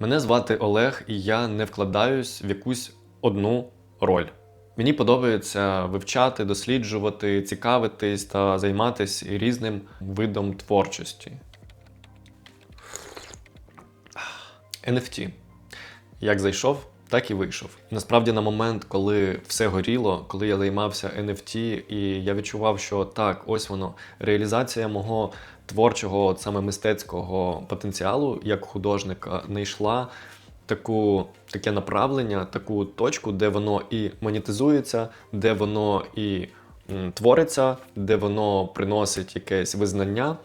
Мене звати Олег, і я не вкладаюсь в якусь одну роль. Мені подобається вивчати, досліджувати, цікавитись та займатися різним видом творчості. NFT. Як зайшов, так і вийшов. Насправді, на момент, коли все горіло, коли я займався NFT, і я відчував, що так, ось воно, реалізація мого творчого, от саме мистецького потенціалу як художника не йшла таку, таке направлення, таку точку, де воно і монетизується, де воно і м, твориться, де воно приносить якесь визнання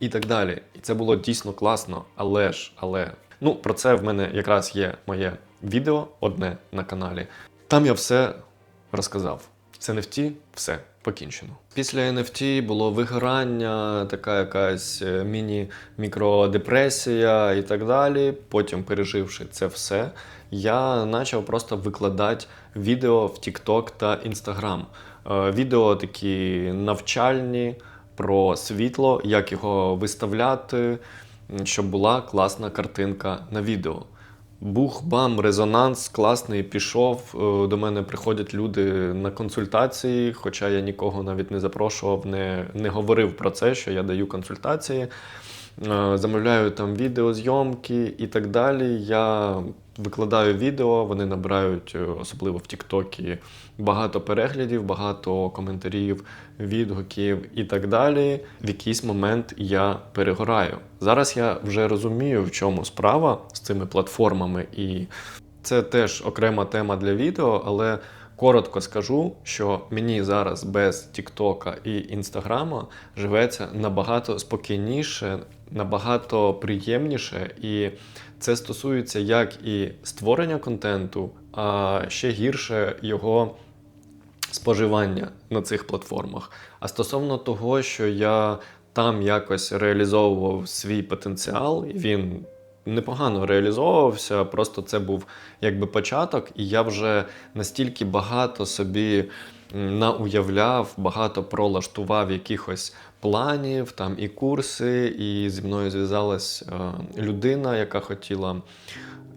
і так далі. І це було дійсно класно, але ж, але. Ну, про це в мене якраз є моє відео одне на каналі. Там я все розказав. З NFT все покінчено. Після NFT було вигорання, така якась е, міні-мікродепресія і так далі. Потім, переживши це все, я почав просто викладати відео в TikTok та Instagram. Е, Відео такі навчальні про світло, як його виставляти, щоб була класна картинка на відео. Бух-бам, резонанс класний пішов. Е, До мене приходять люди на консультації, хоча я нікого навіть не запрошував, не, не говорив про це, що я даю консультації. Е, Замовляю там відеозйомки і так далі. Я викладаю відео, вони набирають, е, особливо в Тіктокі, багато переглядів, багато коментарів, відгуків і так далі. В якийсь момент я перегораю. Зараз я вже розумію, в чому справа з цими платформами, і це теж окрема тема для відео, але коротко скажу, що мені зараз без Тіктока і Інстаграма живеться набагато спокійніше, набагато приємніше, і це стосується як і створення контенту, а ще гірше його споживання на цих платформах. А стосовно того, що я там якось реалізовував свій потенціал, він непогано реалізовувався, просто це був якби початок, і я вже настільки багато собі науявляв, багато пролаштував якихось планів, там і курси, і зі мною зв'язалась е, людина, яка хотіла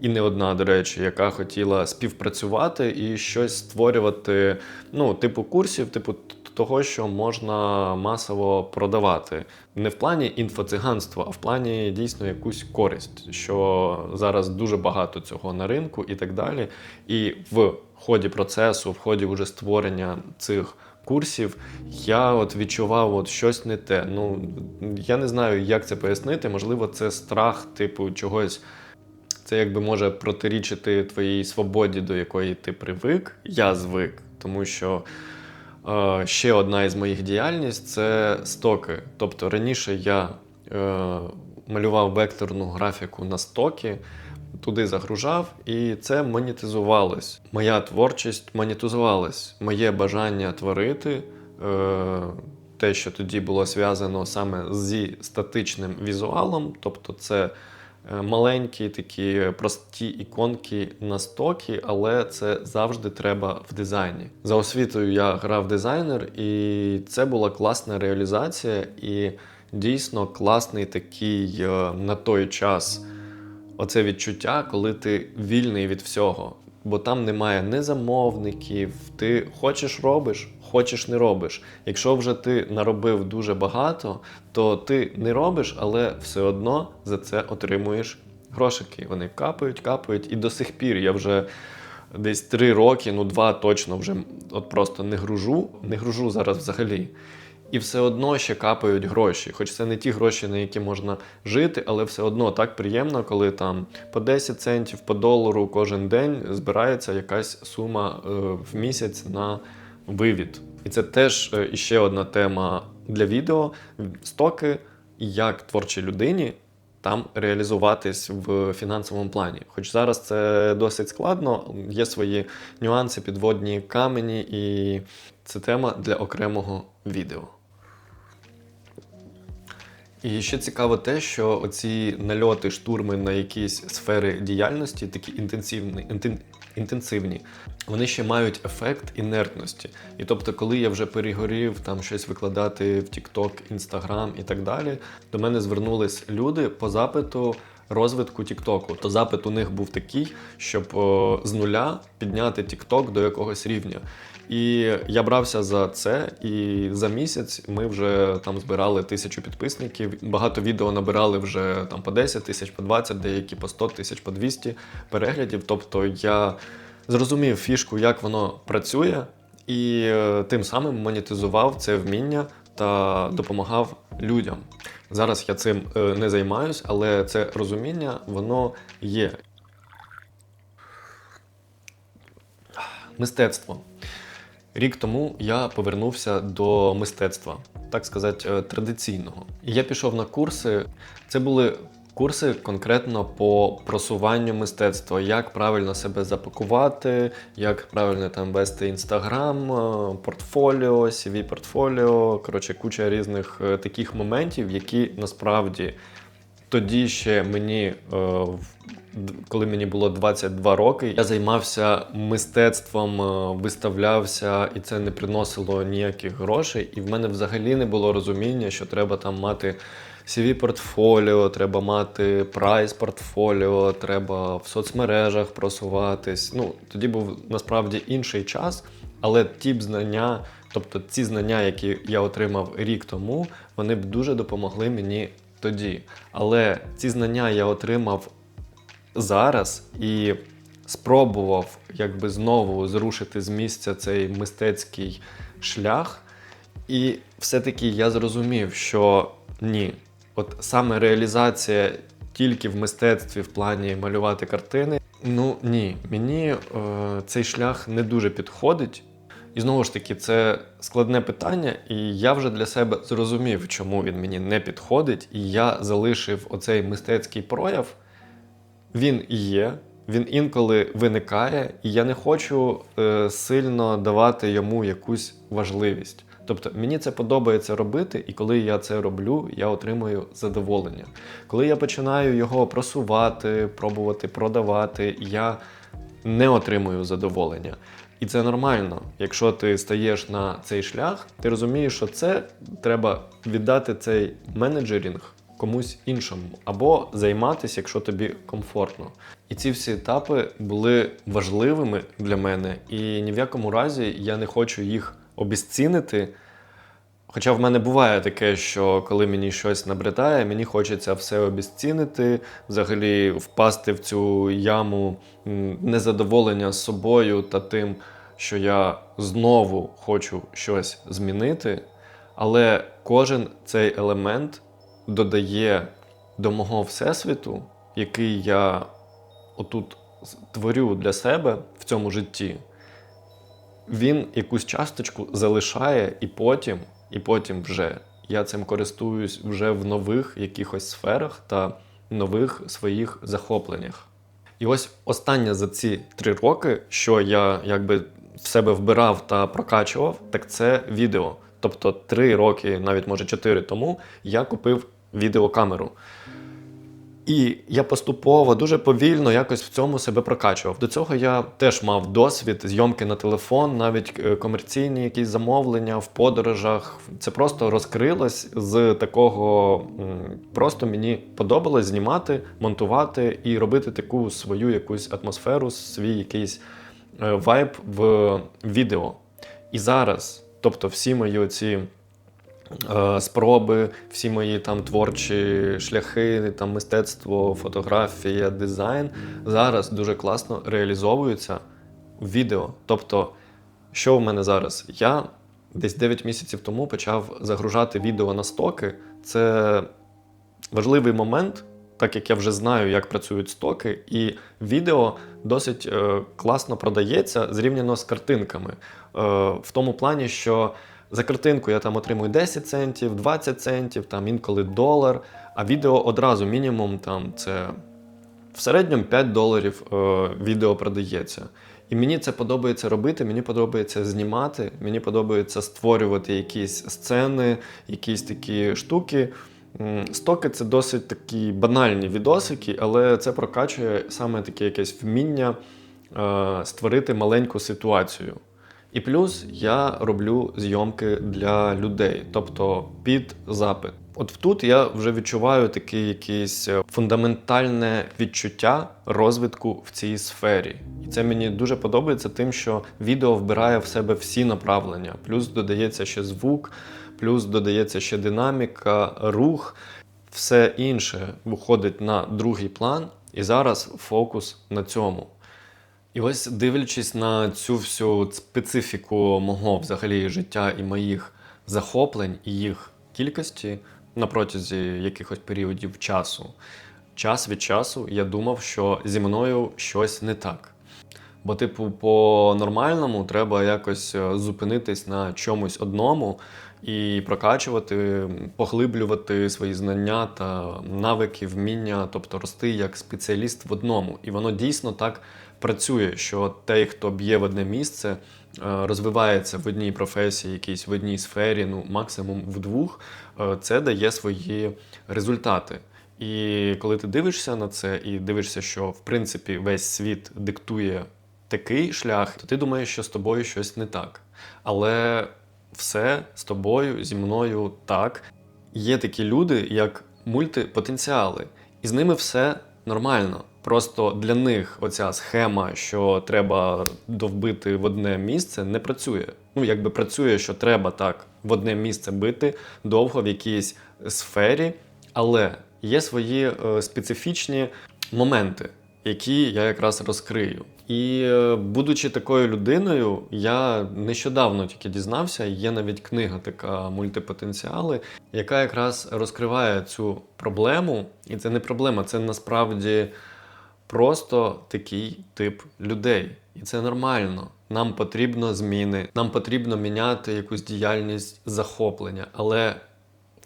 і не одна, до речі, яка хотіла співпрацювати і щось створювати, ну, типу курсів, типу того, що можна масово продавати. Не в плані інфоциганства, а в плані дійсно якусь користь, що зараз дуже багато цього на ринку і так далі. І в ході процесу, в ході вже створення цих курсів, я от відчував от щось не те. Ну я не знаю, як це пояснити. Можливо, це страх, типу, чогось. Це якби може протирічити твоїй свободі, до якої ти привик. Я звик, тому що ще одна із моїх діяльність це стоки. Тобто раніше я е, малював векторну графіку на стоки, туди загружав, і це монетизувалось. Моя творчість монетизувалась, моє бажання творити. Е, те, що тоді було зв'язано саме зі статичним візуалом, тобто це е, маленькі такі прості іконки на стокі, але це завжди треба в дизайні. За освітою я грав дизайнер, і це була класна реалізація, і дійсно класний такий е, на той час оце відчуття, коли ти вільний від всього. Бо там немає ні замовників, ти хочеш робиш, хочеш не робиш. Якщо вже ти наробив дуже багато, то ти не робиш, але все одно за це отримуєш грошики. Вони капають, капають. І до сих пір я вже десь три роки, ну два точно вже от просто не гружу, не гружу зараз взагалі. І все одно ще капають гроші. Хоч це не ті гроші, на які можна жити, але все одно так приємно, коли там по 10 центів, по долару кожен день збирається якась сума е, в місяць на вивід. І це теж е, іще одна тема для відео: стоки, як творчій людині там реалізуватись в фінансовому плані. Хоч зараз це досить складно, є свої нюанси, підводні камені, і це тема для окремого відео. І ще цікаво те, що оці нальоти, штурми на якісь сфери діяльності, такі інтенсивні, інтен- інтенсивні, вони ще мають ефект інертності. І тобто, коли я вже перегорів там щось викладати в TikTok, Instagram і так далі, до мене звернулись люди по запиту розвитку Тіктоку. То запит у них був такий, щоб о, з нуля підняти Тікток до якогось рівня. І я брався за це, і за місяць ми вже там збирали тисячу підписників. Багато відео набирали вже там по 10 тисяч, по 20, деякі по 100 тисяч, по 200 переглядів. Тобто я зрозумів фішку, як воно працює, і е, тим самим монетизував це вміння та допомагав людям. Зараз я цим е, не займаюсь, але це розуміння воно є. Мистецтво. Рік тому я повернувся до мистецтва, так сказати, е, традиційного. І я пішов на курси. Це були курси конкретно по просуванню мистецтва, як правильно себе запакувати, як правильно там вести інстаграм, е, портфоліо, cv портфоліо. Коротше, куча різних е, таких моментів, які насправді тоді ще мені, е, коли мені було 22 роки, я займався мистецтвом, е, виставлявся, і це не приносило ніяких грошей. І в мене взагалі не було розуміння, що треба там мати cv портфоліо, треба мати прайс портфоліо, треба в соцмережах просуватись. Ну, тоді був насправді інший час, але ті б знання, тобто ці знання, які я отримав рік тому, вони б дуже допомогли мені тоді. Але ці знання я отримав зараз і спробував якби знову зрушити з місця цей мистецький шлях. І все-таки я зрозумів, що ні, от саме реалізація тільки в мистецтві в плані малювати картини. Ну ні, мені е, цей шлях не дуже підходить. І знову ж таки, це складне питання, і я вже для себе зрозумів, чому він мені не підходить, і я залишив оцей мистецький прояв. Він є, він інколи виникає, і я не хочу е, сильно давати йому якусь важливість. Тобто мені це подобається робити, і коли я це роблю, я отримую задоволення. Коли я починаю його просувати, пробувати продавати, я не отримую задоволення. І це нормально. Якщо ти стаєш на цей шлях, ти розумієш, що це треба віддати цей менеджерінг комусь іншому, або займатися, якщо тобі комфортно. І ці всі етапи були важливими для мене, і ні в якому разі я не хочу їх обіцінити. Хоча в мене буває таке, що коли мені щось набридає, мені хочеться все обіцінити, взагалі впасти в цю яму незадоволення собою та тим, що я знову хочу щось змінити. Але кожен цей елемент додає до мого всесвіту, який я отут творю для себе в цьому житті він якусь часточку залишає, і потім, і потім вже я цим користуюсь вже в нових якихось сферах та нових своїх захопленнях. І ось останнє за ці три роки, що я якби в себе вбирав та прокачував, так це відео. Тобто три роки, навіть може чотири тому, я купив відеокамеру. І я поступово, дуже повільно якось в цьому себе прокачував. До цього я теж мав досвід зйомки на телефон, навіть е, комерційні якісь замовлення в подорожах. Це просто розкрилось з такого. Просто мені подобалось знімати, монтувати і робити таку свою якусь атмосферу, свій якийсь е, вайб в відео. І зараз, тобто, всі мої оці е, спроби, всі мої там творчі шляхи, там мистецтво, фотографія, дизайн зараз дуже класно реалізовуються в відео. Тобто, що в мене зараз? Я десь 9 місяців тому почав загружати відео на стоки. Це важливий момент, так як я вже знаю, як працюють стоки, і відео досить е, класно продається зрівняно з картинками. Е, в тому плані, що за картинку я там отримую 10 центів, 20 центів, там інколи долар, а відео одразу мінімум там це в середньому 5 доларів е, відео продається. І мені це подобається робити, мені подобається знімати, мені подобається створювати якісь сцени, якісь такі штуки. Стоки це досить такі банальні відосики, але це прокачує саме таке якесь вміння е, створити маленьку ситуацію. І плюс я роблю зйомки для людей, тобто під запит. От тут я вже відчуваю таке якесь е, фундаментальне відчуття розвитку в цій сфері. І це мені дуже подобається тим, що відео вбирає в себе всі направлення. Плюс додається ще звук, плюс додається ще динаміка, рух, все інше виходить на другий план, і зараз фокус на цьому. І ось дивлячись на цю всю специфіку мого взагалі життя і моїх захоплень і їх кількості на протязі якихось періодів часу, час від часу я думав, що зі мною щось не так. Бо, типу, по-нормальному треба якось е, зупинитись на чомусь одному і прокачувати, поглиблювати свої знання та навики, вміння, тобто рости як спеціаліст в одному. І воно дійсно так працює, що той, хто б'є в одне місце, е, розвивається в одній професії, якійсь в одній сфері, ну максимум в двох, е, це дає свої результати. І коли ти дивишся на це і дивишся, що в принципі весь світ диктує такий шлях, то ти думаєш, що з тобою щось не так. Але все з тобою, зі мною так. Є такі люди, як мультипотенціали, і з ними все нормально. Просто для них оця схема, що треба довбити в одне місце, не працює. Ну, якби працює, що треба так в одне місце бити довго в якійсь сфері, але є свої е, специфічні моменти, які я якраз розкрию. І е, будучи такою людиною, я нещодавно тільки дізнався, є навіть книга така мультипотенціали, яка якраз розкриває цю проблему. І це не проблема, це насправді просто такий тип людей. І це нормально. Нам потрібно зміни, нам потрібно міняти якусь діяльність захоплення. Але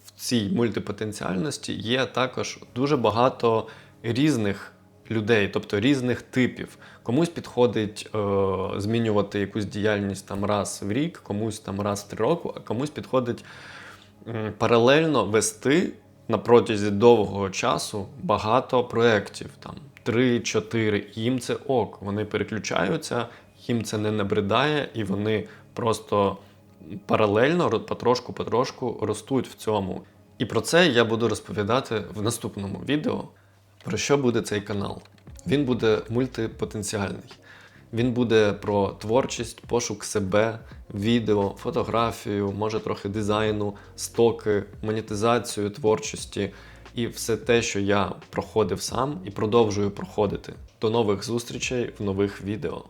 в цій мультипотенціальності є також дуже багато різних людей, тобто різних типів. Комусь підходить е, змінювати якусь діяльність там раз в рік, комусь там раз в три роки, а комусь підходить м, паралельно вести на протязі довгого часу багато проєктів, там 3-4. Їм це ок. Вони переключаються, їм це не набридає, і вони просто паралельно, потрошку-потрошку ростуть в цьому. І про це я буду розповідати в наступному відео. Про що буде цей канал? Він буде мультипотенціальний. Він буде про творчість, пошук себе, відео, фотографію, може трохи дизайну, стоки, монетизацію творчості і все те, що я проходив сам і продовжую проходити. До нових зустрічей в нових відео.